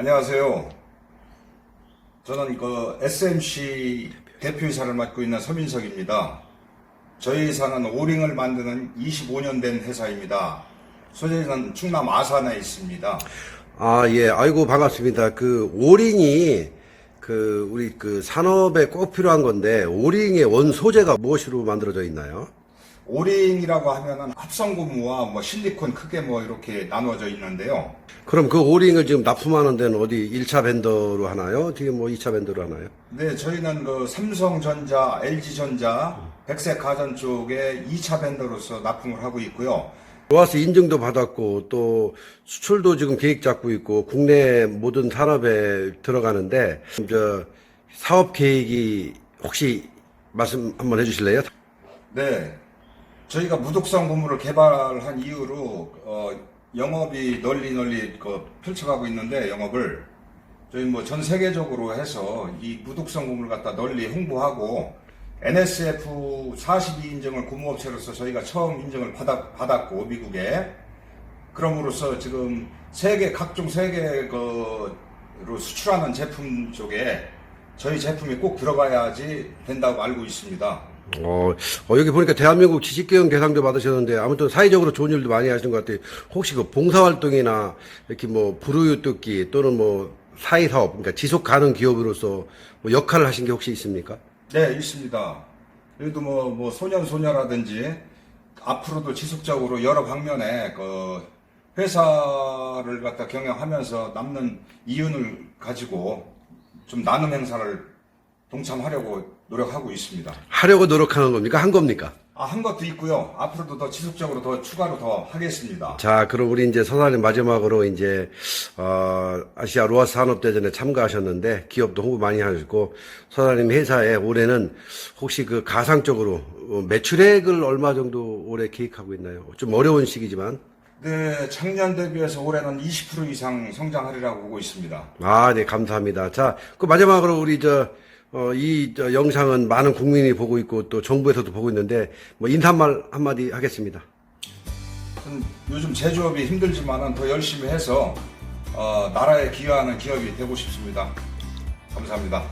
안녕하세요. 저는 그 SMC 대표이사를 맡고 있는 서민석입니다. 저희 회사는 오링을 만드는 25년 된 회사입니다. 소재는 충남 아산에 있습니다. 아, 예. 아이고, 반갑습니다. 그, 오링이, 그, 우리 그 산업에 꼭 필요한 건데, 오링의 원 소재가 무엇으로 만들어져 있나요? 오링이라고 하면은 합성고무와 뭐 실리콘 크게 뭐 이렇게 나누어져 있는데요. 그럼 그 오링을 지금 납품하는 데는 어디 1차 벤더로 하나요? 뒤에 뭐 2차 벤더로 하나요? 네, 저희는 그 삼성전자, LG전자, 백색가전 쪽에 2차 벤더로서 납품을 하고 있고요. 로아스 인증도 받았고, 또 수출도 지금 계획 잡고 있고, 국내 모든 산업에 들어가는데, 저, 사업 계획이 혹시 말씀 한번 해주실래요? 네. 저희가 무독성 고무를 개발한 이후로 어, 영업이 널리 널리 그 펼쳐가고 있는데 영업을 저희 뭐 전 세계적으로 해서 이 무독성 고무를 갖다 널리 홍보하고 NSF 42 인증을 고무업체로서 저희가 처음 인증을 받았, 받았고 미국에 그럼으로써 지금 세계 각종 세계 그로 수출하는 제품 쪽에 저희 제품이 꼭 들어가야지 된다고 알고 있습니다. 어, 어, 여기 보니까 대한민국 지식교육 대상도 받으셨는데 아무튼 사회적으로 좋은 일도 많이 하시는 것 같아요. 혹시 그 봉사활동이나 이렇게 뭐 불우유 뜯기 또는 뭐 사회사업, 그러니까 지속 가능 기업으로서 뭐 역할을 하신 게 혹시 있습니까? 네, 있습니다. 여기도 뭐, 뭐, 소년 소녀라든지, 앞으로도 지속적으로 여러 방면에, 그, 회사를 갖다 경영하면서 남는 이윤을 가지고 좀 나눔 행사를 동참하려고 노력하고 있습니다. 하려고 노력하는 겁니까? 한 겁니까? 아, 한 것도 있고요. 앞으로도 더 지속적으로 더 추가로 더 하겠습니다. 자, 그럼 우리 이제 서사님 마지막으로 이제, 어, 아시아 로아 산업대전에 참가하셨는데 기업도 홍보 많이 하셨고, 서사님 회사에 올해는 혹시 그 가상적으로 어, 매출액을 얼마 정도 올해 계획하고 있나요? 좀 어려운 시기지만. 네, 작년 대비해서 올해는 20% 이상 성장하리라고 보고 있습니다. 아, 네, 감사합니다. 자, 그 마지막으로 우리 저, 어, 이 저, 영상은 많은 국민이 보고 있고 또 정부에서도 보고 있는데 뭐 인사말 한마디 하겠습니다. 좀 요즘 제조업이 힘들지만은 더 열심히 해서 어, 나라에 기여하는 기업이 되고 싶습니다. 감사합니다.